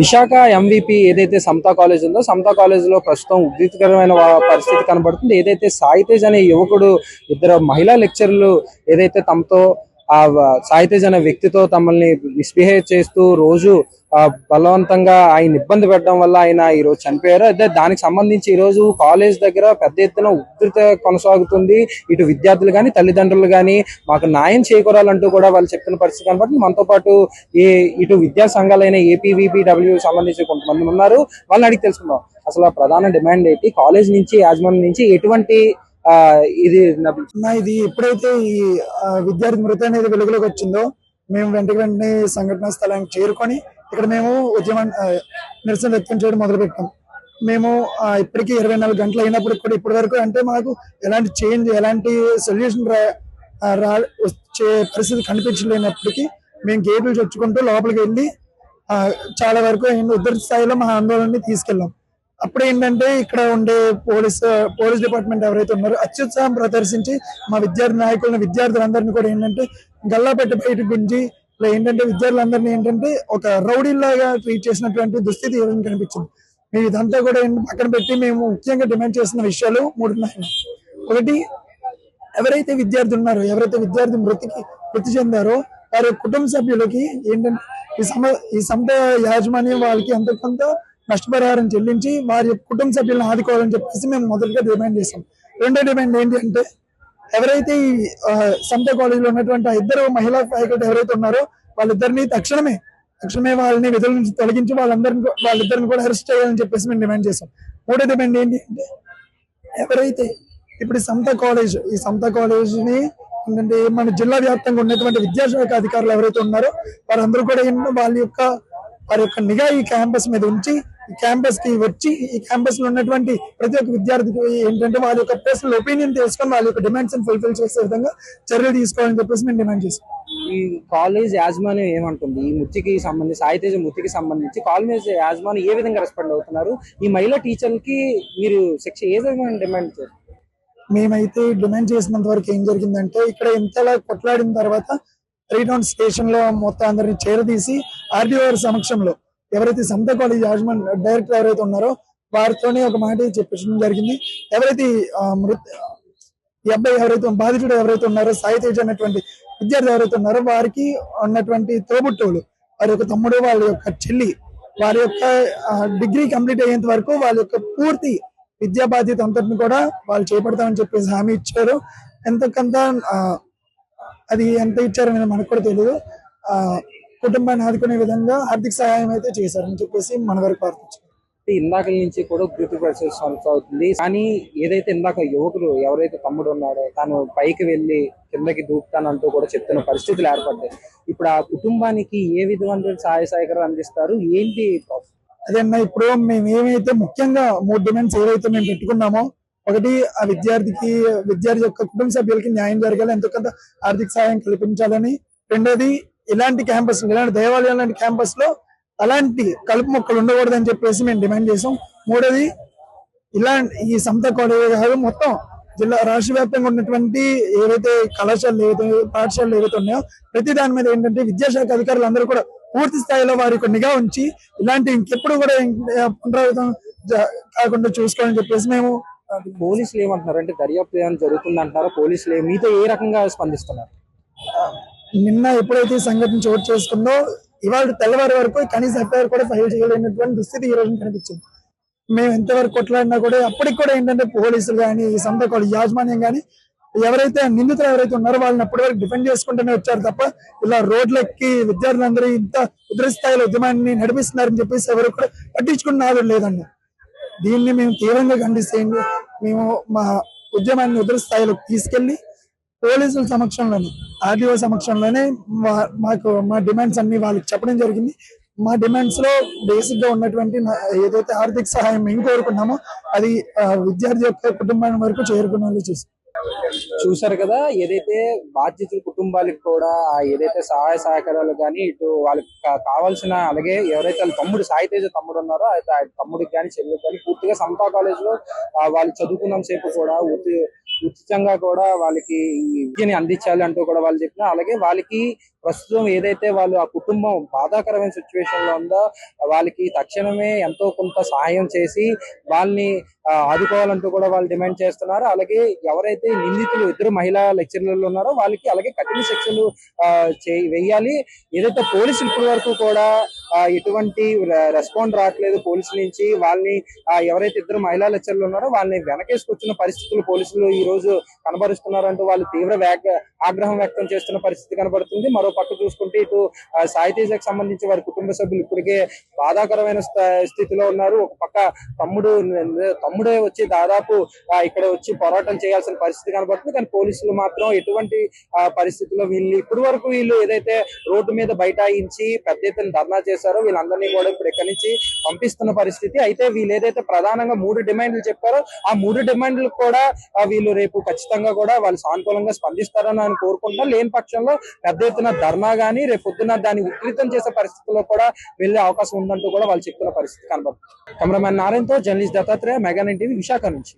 Visakha MVP ఏదైతే సమతా college ఉందో సమతా కాలేజ్లో ప్రస్తుతం ఉద్రిక్తకరమైన పరిస్థితి కనబడుతుంది. ఏదైతే సాయితేజ్ అనే యువకుడు ఇద్దరు మహిళా లెక్చర్లు ఏదైతే తమతో ఆ వ- సాయితేజ్ అనే వ్యక్తితో తమల్ని మిస్బిహేవ్ చేస్తూ రోజు ఆ, బలవంతంగా ఆయన ఇబ్బంది పెట్టడం వల్ల ఆయన ఈ రోజు చనిపోయారు. అయితే దానికి సంబంధించి ఈ రోజు కాలేజ్ దగ్గర పెద్ద ఎత్తున ఉధృత కొనసాగుతుంది. ఇటు విద్యార్థులు కానీ తల్లిదండ్రులు కానీ మాకు న్యాయం చేకూరాలంటూ కూడా వాళ్ళు చెప్తున్న పరిస్థితి కనబట్టి మనతో పాటు ఏ ఇటు విద్యా సంఘాలైన ఏపీవీపీడబ్ల్యూ సంబంధించి కొంతమంది ఉన్నారు. వాళ్ళని అడిగి తెలుసుకుందాం. అసలు ప్రధాన డిమాండ్ ఏంటి? కాలేజ్ నుంచి యాజమాన్యం నుంచి ఎటువంటి ఇది ఇది ఎప్పుడైతే ఈ విద్యార్థి మృతి అనేది వెలుగులోకి వచ్చిందో మేము వెంట వెంటనే సంఘటనా స్థలానికి చేరుకొని ఇక్కడ మేము ఉద్యమం నిరసన వ్యక్తం చేయడం మొదలు పెట్టాం మేము ఇప్పటికీ ఇరవై నాలుగు గంటలు అయినప్పటికి కూడా ఇప్పటి వరకు అంటే మాకు ఎలాంటి చేంజ్ ఎలాంటి సొల్యూషన్ రా వచ్చే పరిస్థితి కనిపించలేనప్పటికీ మేము గేట్లు చొచ్చుకుంటూ లోపలికి వెళ్ళి చాలా వరకు ఉద్ధరి స్థాయిలో మా ఆందోళనని తీసుకెళ్ళాం. అప్పుడు ఏంటంటే ఇక్కడ ఉండే పోలీస్ పోలీస్ డిపార్ట్మెంట్ ఎవరైతే ఉన్నారో అత్యుత్సాహం ప్రదర్శించి మా విద్యార్థి నాయకులను విద్యార్థులందరినీ కూడా ఏంటంటే గల్లా పెట్టి బయట గుంజి ఇలా ఏంటంటే విద్యార్థులందరినీ ఏంటంటే ఒక రౌడీలాగా ట్రీట్ చేసినటువంటి దుస్థితి ఈ కనిపించింది? మేము ఇదంతా కూడా పక్కన పెట్టి మేము ముఖ్యంగా డిమాండ్ చేస్తున్న విషయాలు మూడు ఒకటి ఎవరైతే విద్యార్థులు ఉన్నారో ఎవరైతే విద్యార్థి మృతికి మృతి చెందారో వారి కుటుంబ సభ్యులకి ఏంటంటే ఈ సమ ఈ సంత యాజమాన్యం వాళ్ళకి అంత కొంత నష్టపరిహారం చెల్లించి వారి యొక్క కుటుంబ సభ్యులను ఆదుకోవాలని చెప్పేసి మేము మొదటిగా డిమాండ్ చేసాం రెండో డిమాండ్ ఏంటి అంటే ఎవరైతే ఈ సంత కాలేజీలో ఉన్నటువంటి ఆ ఇద్దరు మహిళా ఫ్యాకల్టీ ఎవరైతే ఉన్నారో వాళ్ళిద్దరిని తక్షణమే తక్షణమే వాళ్ళని విధుల నుంచి తొలగించి వాళ్ళందరిని వాళ్ళిద్దరిని కూడా అరెస్ట్ చేయాలని చెప్పేసి మేము డిమాండ్ చేసాం మూడో డిమాండ్ ఏంటి అంటే ఎవరైతే ఇప్పుడు సంత కాలేజ్ ఈ సంత కాలేజ్ని ఏంటంటే మన జిల్లా వ్యాప్తంగా ఉన్నటువంటి విద్యాశాఖ అధికారులు ఎవరైతే ఉన్నారో వారందరూ కూడా వాళ్ళ యొక్క వారి యొక్క నిఘా ఈ క్యాంపస్ మీద ఉంచి క్యాంపస్కి వచ్చి ఈ క్యాంపస్లో ఉన్నటువంటి ప్రతి ఒక్క విద్యార్థికి ఏంటంటే వాళ్ళ యొక్క పర్సనల్ ఒపీనియన్ తెలుసుకొని వాళ్ళ యొక్క డిమాండ్స్ ఫుల్ఫిల్ చేసే విధంగా చర్యలు తీసుకోవాలని చెప్పేసి మేము డిమాండ్ చేస్తాం ఈ కాలేజ్ యాజమాన్యం ఏమంటుంది? ఈ మృతికి సంబంధించి సాయితేజ మృతికి సంబంధించి కాలేజ్ యాజమాన్యం ఏ విధంగా రెస్పాండ్ అవుతున్నారు? ఈ మహిళా టీచర్లకి మీరు శిక్ష ఏ విధంగా డిమాండ్ చేస్తారు? మేమైతే డిమాండ్ చేసినంత వరకు ఏం జరిగిందంటే ఇక్కడ ఇంతలా కొట్లాడిన తర్వాత త్రీ టౌన్ స్టేషన్లో మొత్తం అందరిని చేరదీసి ఆర్డీఓ సమక్షంలో ఎవరైతే సంత కాలేజ్ యాజమాన్ డైరెక్టర్ ఎవరైతే ఉన్నారో వారితోనే ఒక మాట చెప్పించడం జరిగింది. ఎవరైతే ఈ, మృత ఈ అబ్బాయి ఎవరైతే బాధితుడు ఎవరైతే ఉన్నారో సాయి తేజ్ అనేటువంటి విద్యార్థి ఎవరైతే ఉన్నారో వారికి ఉన్నటువంటి తోబుట్టువులు వారి యొక్క తమ్ముడు వాళ్ళ యొక్క చెల్లి వారి యొక్క డిగ్రీ కంప్లీట్ అయ్యేంత వరకు వాళ్ళ యొక్క పూర్తి విద్యా బాధ్యత అంతటిని కూడా వాళ్ళు చేపడతామని చెప్పేసి హామీ ఇచ్చారు. ఎంతకంత ఆ, అది ఎంత ఇచ్చారో మనకు కూడా తెలియదు ఆ కుటుంబాన్ని ఆదుకునే విధంగా ఆర్థిక సహాయం అయితే చేశారని చెప్పేసి మన వరకు వార్త ఇందాక నుంచి కూడా గుర్తు ప్రాసెస్ అవుతుంది. కానీ ఏదైతే ఇందాక యువకులు ఎవరైతే తమ్ముడు ఉన్నాడో తను పైకి వెళ్ళి కిందకి దూకుతానంటూ కూడా చెప్తున్న పరిస్థితులు ఏర్పడ్డాయి. ఇప్పుడు ఆ కుటుంబానికి ఏ విధమైన సహాయ సహకారాలు అందిస్తారు? ఏంటి process? అదే అన్న ఇప్పుడు మేము ఏమైతే ముఖ్యంగా మూడు డిమాండ్స్ ఏవైతే మేము పెట్టుకున్నామో ఒకటి ఆ విద్యార్థికి విద్యార్థి యొక్క కుటుంబ సభ్యులకి న్యాయం జరగాలి ఎంతో కొంత ఆర్థిక సహాయం కల్పించాలని రెండోది ఇలాంటి క్యాంపస్ ఇలాంటి దేవాలయం లాంటి క్యాంపస్లో అలాంటి కలుపు మొక్కలు ఉండకూడదని చెప్పేసి మేము డిమాండ్ చేసాం. మూడోది ఇలాంటి ఈ సమత కాలేజ్ కాదు మొత్తం జిల్లా రాష్ట్ర వ్యాప్తంగా ఉన్నటువంటి ఏవైతే కళాశాలలు ఏవైతే పాఠశాలలు ఏవైతే ఉన్నాయో ప్రతి దాని మీద ఏంటంటే విద్యాశాఖ అధికారులు అందరూ కూడా పూర్తి స్థాయిలో వారి నిఘా ఉంచి ఇలాంటి ఇంకెప్పుడు కూడా పునరావృతం కాకుండా చూసుకోవాలని చెప్పేసి మేము పోలీసులు ఏమంటున్నారు? అంటే దర్యాప్తు జరుగుతుంది అంటున్నారు పోలీసులు మీతో ఏ రకంగా స్పందిస్తున్నారు? నిన్న ఎప్పుడైతే ఈ సంఘటన చోటు చేసుకుందో ఇవాళ తెల్లవారి వరకు కనీస ఎఫ్ఐఆర్ కూడా ఫైల్ చేయలేనటువంటి దుస్థితి ఈ రోజు కనిపించింది. మేము ఎంతవరకు కొట్లాడినా కూడా అప్పటికి కూడా ఏంటంటే పోలీసులు కానీ ఈ సంత యాజమాన్యం కానీ ఎవరైతే నిందితులు ఎవరైతే ఉన్నారో వాళ్ళని అప్పటి వరకు డిఫెండ్ చేసుకుంటూనే వచ్చారు తప్ప ఇలా రోడ్లెక్కి విద్యార్థులందరూ ఇంత ఉద్ర స్థాయిలో ఉద్యమాన్ని నడిపిస్తున్నారని చెప్పేసి ఎవరు కూడా పట్టించుకున్న నాడు లేదండి. దీన్ని మేము తీవ్రంగా ఖండిస్తేయండి మేము మా ఉద్యమాన్ని ఉద్ర స్థాయిలోకి తీసుకెళ్ళి పోలీసుల సమక్షంలోనే ఆర్డీఓ సమక్షంలోనే మా- మాకు మా డిమాండ్స్ అన్ని వాళ్ళకి చెప్పడం జరిగింది. మా డిమాండ్స్లో బేసిక్గా ఉన్నటువంటి ఏదైతే ఆర్థిక సహాయం మేము కోరుకున్నామో అది విద్యార్థి యొక్క కుటుంబాన్ని వరకు చేరుకునేలా చూసి చూసారు కదా ఏదైతే బాధ్యతల కుటుంబాలకు కూడా ఏదైతే సహాయ సహకారాలు కానీ ఇటు వాళ్ళకి కావాల్సిన అలాగే ఎవరైతే వాళ్ళ తమ్ముడు సాయితేజ తమ్ముడు ఉన్నారో అయితే తమ్ముడికి కానీ చెల్లికి కానీ పూర్తిగా సంతా కాలేజ్లో వాళ్ళు చదువుకున్నంత సేపు కూడా ఉచితంగా కూడా వాళ్ళకి విద్యని అందించాలి అంటూ కూడా వాళ్ళు చెప్పిన అలాగే వాళ్ళకి ప్రస్తుతం ఏదైతే వాళ్ళు ఆ కుటుంబం బాధాకరమైన సిచ్యువేషన్లో ఉందో వాళ్ళకి తక్షణమే ఎంతో కొంత సహాయం చేసి వాళ్ళని ఆదుకోవాలంటూ కూడా వాళ్ళు డిమాండ్ చేస్తున్నారు. అలాగే ఎవరైతే నిందితులు ఇద్దరు మహిళా లెక్చరర్లు ఉన్నారో వాళ్ళకి అలాగే కఠిన శిక్షలు వేయాలి. ఏదైతే పోలీసులు ఇప్పటి వరకు కూడా ఎటువంటి రెస్పాండ్ రావట్లేదు పోలీసుల నుంచి వాళ్ళని ఎవరైతే ఇద్దరు మహిళా లెక్చర్లు ఉన్నారో వాళ్ళని వెనకేసుకొచ్చిన పరిస్థితులు పోలీసులు ఈ రోజు కనబరుస్తున్నారంటూ వాళ్ళు తీవ్ర ఆగ్రహం వ్యక్తం చేస్తున్న పరిస్థితి కనబడుతుంది. మరో పక్క చూసుకుంటే ఇటు ఆ, సంబంధించి వారి కుటుంబ సభ్యులు ఇప్పటికే బాధాకరమైన స్థ- స్థితిలో ఉన్నారు. ఒక పక్క తమ్ముడు తమ్ముడే వచ్చి దాదాపు ఇక్కడ వచ్చి పోరాటం చేయాల్సిన పరిస్థితి కనబడుతుంది. కానీ పోలీసులు మాత్రం ఎటువంటి ఆ, పరిస్థితుల్లో వీళ్ళు ఇప్పటి వరకు వీళ్ళు ఏదైతే రోడ్డు మీద బైఠాయించి పెద్ద ఎత్తున ధర్నా చేశారో వీళ్ళందరినీ కూడా ఇప్పుడు ఎక్కడి నుంచి పంపిస్తున్న పరిస్థితి. అయితే వీళ్ళు ఏదైతే ప్రధానంగా మూడు డిమాండ్లు చెప్పారో ఆ మూడు డిమాండ్లు కూడా వీళ్ళు రేపు ఖచ్చితంగా కూడా వాళ్ళు సానుకూలంగా స్పందిస్తారని ఆయన కోరుకుంటున్నారు. లేని పక్షంలో పెద్ద ఎత్తున ధర్నా కానీ రేపు పొద్దున దాన్ని ఉధృతం చేసే పరిస్థితుల్లో కూడా వెళ్ళే అవకాశం ఉందంటూ కూడా వాళ్ళు చెప్తున్న పరిస్థితి కనబడుతుంది. Cameraman నారాయణతో journalist Dattatreya mega TV Visakha నుంచి.